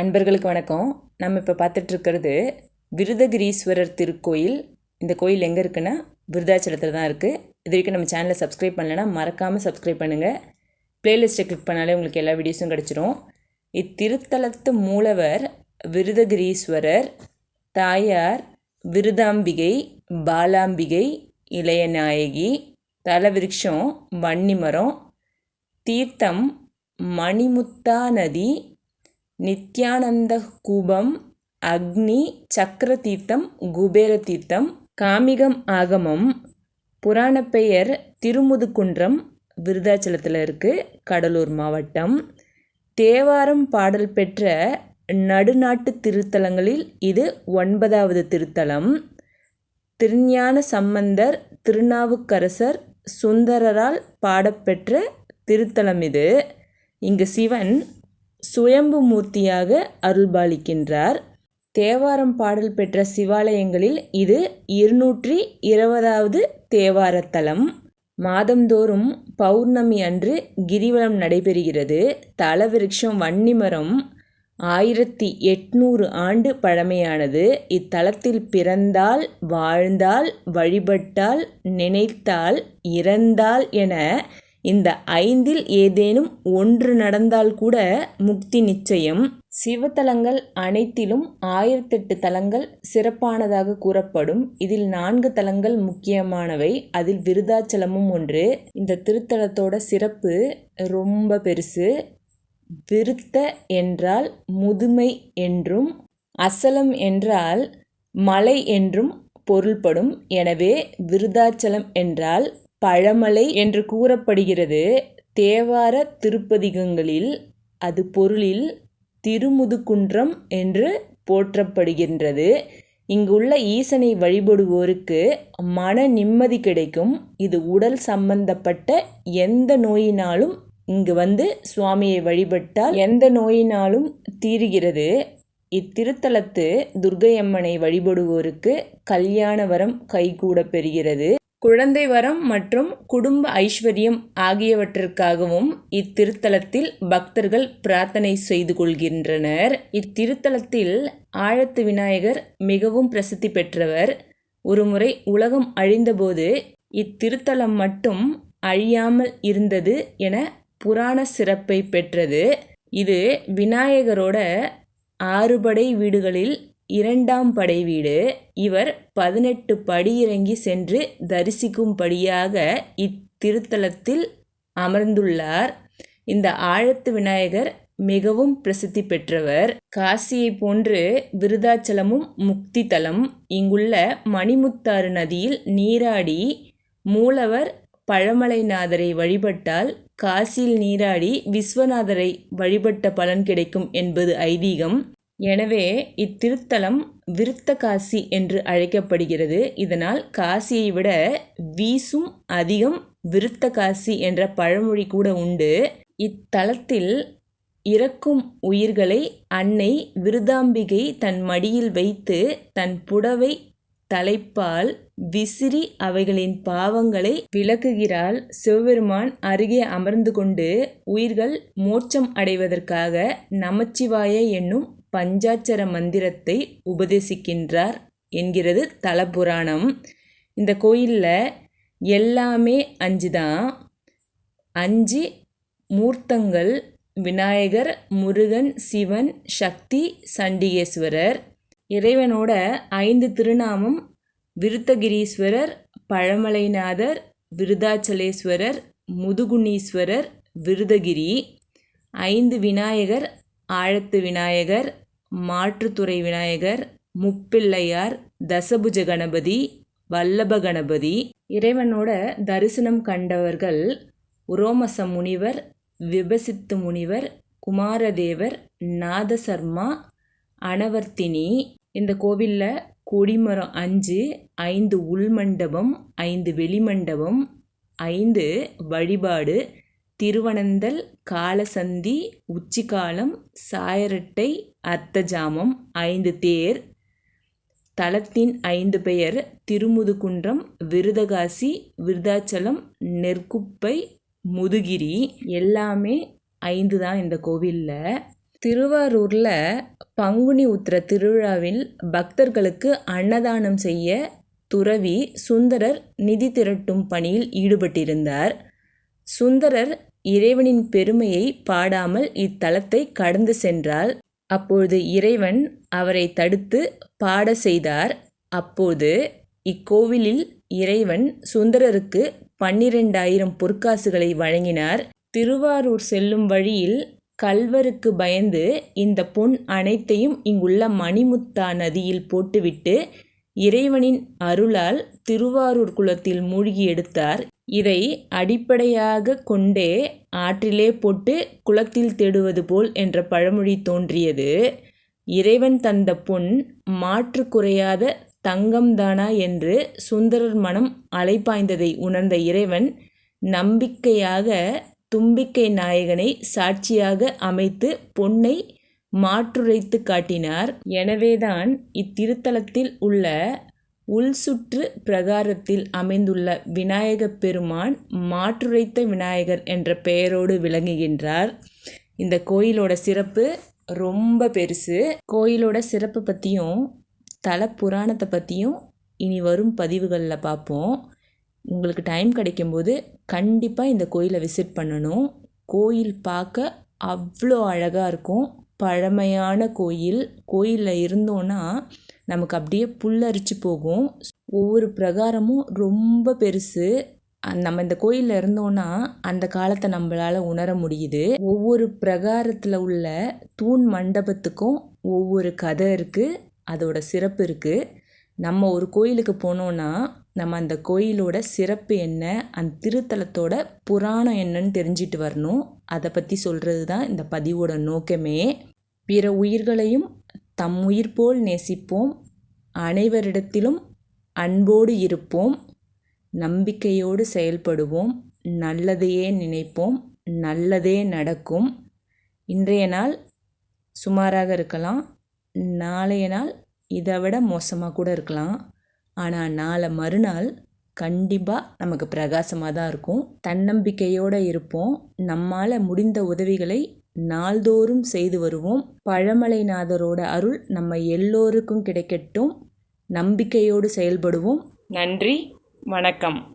அன்பர்களுக்கு வணக்கம். நம்ம இப்போ பார்த்துட்ருக்கிறது விருதகிரீஸ்வரர் திருக்கோயில். இந்த கோயில் எங்கே இருக்குன்னா விருதாச்சலத்தில் தான் இருக்குது இது வரைக்கும் நம்ம சேனலை சப்ஸ்கிரைப் பண்ணலைன்னா மறக்காமல் சப்ஸ்கிரைப் பண்ணுங்கள் பிளேலிஸ்ட்டை கிளிக் பண்ணாலே உங்களுக்கு எல்லா வீடியோஸும் கிடச்சிரும். இத்திருத்தலத்து மூலவர் விருதகிரீஸ்வரர் தாயார் விருதாம்பிகை பாலாம்பிகை இளையநாயகி தலவிருட்சம் வன்னிமரம் தீர்த்தம் மணிமுத்தா நதி நித்யானந்த கூபம் அக்னி சக்கர தீர்த்தம் குபேர தீர்த்தம் காமிகம் ஆகமம் புராண பெயர் திருமுதுகுன்றம் விருதாச்சலத்தில் இருக்குது கடலூர் மாவட்டம். தேவாரம் பாடல் பெற்ற நடுநாட்டு திருத்தலங்களில் இது ஒன்பதாவது திருத்தலம். திருஞான சம்பந்தர் திருநாவுக்கரசர் சுந்தரரால் பாடப்பெற்ற திருத்தலம் இது. இங்கு சிவன் சுயம்பு மூர்த்தியாக அருள்பாலிக்கின்றார். தேவாரம் பாடல் பெற்ற சிவாலயங்களில் இது இருநூற்றி இருபதாவது தேவாரத்தலம். மாதந்தோறும் பௌர்ணமி அன்று கிரிவலம் நடைபெறுகிறது. தலவிருட்சம் வன்னிமரம் ஆயிரத்தி எட்நூறு ஆண்டு பழமையானது. இத்தலத்தில் பிறந்தால் வாழ்ந்தால் வழிபட்டால் நினைத்தால் இறந்தால் என இந்த ஐந்தில் ஏதேனும் ஒன்று நடந்தால் கூட முக்தி நிச்சயம். சிவத்தலங்கள் அனைத்திலும் ஆயிரத்தெட்டு தலங்கள் சிறப்பானதாக கூறப்படும். இதில் நான்கு தலங்கள் முக்கியமானவை. அதில் விருதாச்சலமும் ஒன்று. இந்த திருத்தலத்தோட சிறப்பு ரொம்ப பெருசு. விருத்த என்றால் முதுமை என்றும் அசலம் என்றால் மலை என்றும் பொருள்படும். எனவே விருதாச்சலம் என்றால் பழமலை என்று கூறப்படுகிறது. தேவார திருப்பதிகங்களில் அது பொருளில் திருமுதுகுன்றம் என்று போற்றப்படுகின்றது. இங்குள்ள ஈசனை வழிபடுவோருக்கு மன நிம்மதி கிடைக்கும். இது உடல் சம்பந்தப்பட்ட எந்த நோயினாலும் இங்கு வந்து சுவாமியை வழிபட்டால் எந்த நோயினாலும் தீருகிறது. இத்திருத்தலத்து துர்கையம்மனை வழிபடுவோருக்கு கல்யாண வரம் கைகூட பெறுகிறது. குழந்தை வரம் மற்றும் குடும்ப ஐஸ்வர்யம் ஆகியவற்றிற்காகவும் இத்திருத்தலத்தில் பக்தர்கள் பிரார்த்தனை செய்து கொள்கின்றனர். இத்திருத்தலத்தில் ஆழத்து விநாயகர் மிகவும் பிரசித்தி பெற்றவர். ஒருமுறை உலகம் அழிந்தபோது இத்திருத்தலம் மட்டும் அழியாமல் இருந்தது என புராண சிறப்பை பெற்றது. இது விநாயகரோட ஆறுபடை வீடுகளில் இரண்டாம் படை வீடு. இவர் பதினெட்டு படியிறங்கி சென்று தரிசிக்கும்படியாக இத்திருத்தலத்தில் அமர்ந்துள்ளார். இந்த ஆழத்து விநாயகர் மிகவும் பிரசித்தி பெற்றவர். காசியை போன்று விருதாச்சலமும் முக்தி தலம் இங்குள்ள மணிமுத்தாறு நதியில் நீராடி மூலவர் பழமலைநாதரை வழிபட்டால் காசியில் நீராடி விஸ்வநாதரை வழிபட்ட பலன் கிடைக்கும் என்பது ஐதீகம். எனவே இத்திருத்தலம் விருத்த காசி என்று அழைக்கப்படுகிறது. இதனால் காசியை விட வீசும் அதிகம் விருத்த காசி என்ற பழமொழி கூட உண்டு. இத்தலத்தில் இறக்கும் உயிர்களை அன்னை விருதாம்பிகை தன் மடியில் வைத்து தன் புடவை தலைப்பால் விசிறி அவைகளின் பாவங்களை விளக்குகிறாள். சிவபெருமான் அருகே அமர்ந்து கொண்டு உயிர்கள் மோட்சம் அடைவதற்காக நமச்சிவாய என்னும் பஞ்சாட்சர மந்திரத்தை உபதேசிக்கின்றார் என்கிறது தலபுராணம். இந்த கோயிலில் எல்லாமே அஞ்சு தான் அஞ்சு மூர்த்தங்கள் விநாயகர் முருகன் சிவன் சக்தி சண்டிகேஸ்வரர். இறைவனோட ஐந்து திருநாமம் விருத்தகிரீஸ்வரர் பழமலைநாதர் விருதாச்சலேஸ்வரர் முதுகுணீஸ்வரர் விருதகிரி. ஐந்து விநாயகர் ஆழத்து விநாயகர் மாற்றுத்துறை விநாயகர் முப்பிள்ளையார் தசபுஜ கணபதி வல்லப கணபதி. இறைவனோட தரிசனம் கண்டவர்கள் உரோமச முனிவர் விபசித்து முனிவர் குமாரதேவர் நாதசர்மா அனவர்த்தினி இந்த கோவிலில் கொடிமரம் அஞ்சு ஐந்து உள்மண்டபம் ஐந்து வெளிமண்டபம் ஐந்து வழிபாடு திருவனந்தல் காலசந்தி உச்சிக்காலம் சாயரட்டை அர்த்தஜாமம் ஐந்து தேர் தலத்தின் ஐந்து பெயர் திருமுதுகுன்றம் விருதகாசி விருதாச்சலம் நெற்குப்பை முதுகிரி எல்லாமே ஐந்து தான் இந்த கோவிலில். திருவாரூரில் பங்குனி உத்திர திருவிழாவில் பக்தர்களுக்கு அன்னதானம் செய்ய துறவி சுந்தரர் நிதி திரட்டும் பணியில் ஈடுபட்டிருந்தார். சுந்தரர் இறைவனின் பெருமையை பாடாமல் இத்தலத்தை கடந்து சென்றால் அப்பொழுது இறைவன் அவரை தடுத்து பாட செய்தார். அப்போது இக்கோவிலில் இறைவன் சுந்தரருக்கு பன்னிரெண்டாயிரம் பொற்காசுகளை வழங்கினார். திருவாரூர் செல்லும் வழியில் கல்வருக்கு பயந்து இந்த பொன் அனைத்தையும் இங்குள்ள மணிமுத்தா நதியில் போட்டுவிட்டு இறைவனின் அருளால் திருவாரூர் குளத்தில் மூழ்கி எடுத்தார். இதை அடிப்படையாக கொண்டே ஆற்றிலே போட்டு குளத்தில் தேடுவது போல் என்ற பழமொழி தோன்றியது. இறைவன் தந்த பொன் மாற்று குறையாத தங்கம்தானா என்று சுந்தரர் மனம் அலைப்பாய்ந்ததை உணர்ந்த இறைவன் நம்பிக்கையாக தும்பிக்கை நாயகனை சாட்சியாக அமைத்து பொன்னை மாற்றுரைத்து காட்டினார். எனவேதான் இத்திருத்தலத்தில் உள்ள உள்சுற்று பிரகாரத்தில் அமைந்துள்ள விநாயகப் பெருமான் மாற்றுரைத்த விநாயகர் என்ற பெயரோடு விளங்குகின்றார். இந்த கோயிலோட சிறப்பு ரொம்ப பெருசு. கோயிலோட சிறப்பை பற்றியும் தல புராணத்தை பற்றியும் இனி வரும் பதிவுகளில் பார்ப்போம் உங்களுக்கு டைம் கிடைக்கும்போது கண்டிப்பாக இந்த கோயிலை விசிட் பண்ணணும். கோயில் பார்க்க அவ்வளோ அழகாக இருக்கும். பழமையான கோயில். கோயிலில் இருந்தோன்னா நமக்கு அப்படியே புல்லரிச்சு போகும். ஒவ்வொரு பிரகாரமும் ரொம்ப பெருசு. நம்ம இந்த கோயிலில் இருந்தோன்னா அந்த காலத்தை நம்மளால் உணர முடியுது. ஒவ்வொரு பிரகாரத்தில் உள்ள தூண் மண்டபத்துக்கும் ஒவ்வொரு கதை இருக்குது அதோட சிறப்பு இருக்குது நம்ம ஒரு கோயிலுக்கு போனோன்னா நம்ம அந்த கோயிலோட சிறப்பு என்ன? அந்த திருத்தலத்தோட புராணம் என்னன்னு தெரிஞ்சிட்டு வரணும். அதை பற்றி சொல்கிறது தான் இந்த பதிவோட நோக்கமே. பிற உயிர்களையும் தம் உயிர் போல் நேசிப்போம். அனைவரிடத்திலும் அன்போடு இருப்போம். நம்பிக்கையோடு செயல்படுவோம். நல்லதையே நினைப்போம். நல்லதே நடக்கும். இன்றைய நாள் சுமாராக இருக்கலாம். நாளைய நாள் இதை விட மோசமாக கூட இருக்கலாம். ஆனால் நாளை மறுநாள் கண்டிப்பாக நமக்கு பிரகாசமாக தான் இருக்கும். தன்னம்பிக்கையோடு இருப்போம். நம்மால் முடிந்த உதவிகளை நாள்தோறும் செய்து வருவோம். பழமலைநாதரோட அருள் நம்ம எல்லோருக்கும் கிடைக்கட்டும். நம்பிக்கையோடு செயல்படுவோம். நன்றி. வணக்கம்.